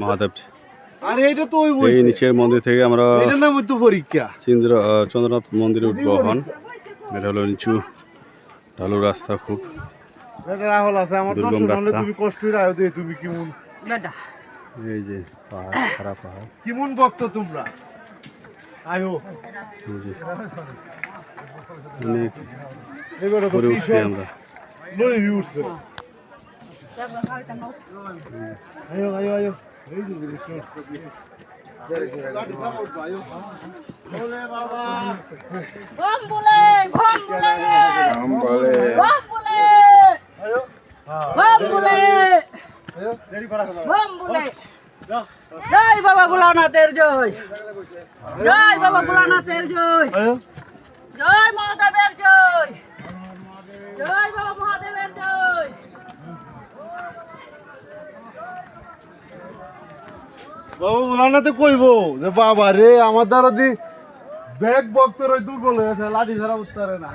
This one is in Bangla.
মহাদেব। আরে এটা তো ওই বই এই নিচের মন্দির থেকে আমরা এটার নাম তো পরীক্ষা। চন্দ্র চন্দ্রনাথ মন্দিরে উঠবো এখন। এটা হলো নিচু ঢালু রাস্তা খুব। রাহুল আছে আমার দুর্গম রাস্তা। তুমি কষ্টই রাখো দিয়ে তুমি কেমন এই যে পাহাড় খারাপ পাহাড়। কেমন ভক্ত তোমরা? আয়ো অনেক করে উঠছি আমরা। আয়ো আয়ো আয়ো হ্যাঁ জয় বাবা ভোলানাথের জয় জয় বাবা ভোলানাথের জয় জয় মহাদেবের জয় জয় বাবা মহাদেবের জয় বাবা বলানা তো কইবো যে, বাবা রে, আমার দ্বারা দি ব্যাগ বক্তর ওই দুর্বল হয়ে আছে লাঠি ছাড়া উঠতে না।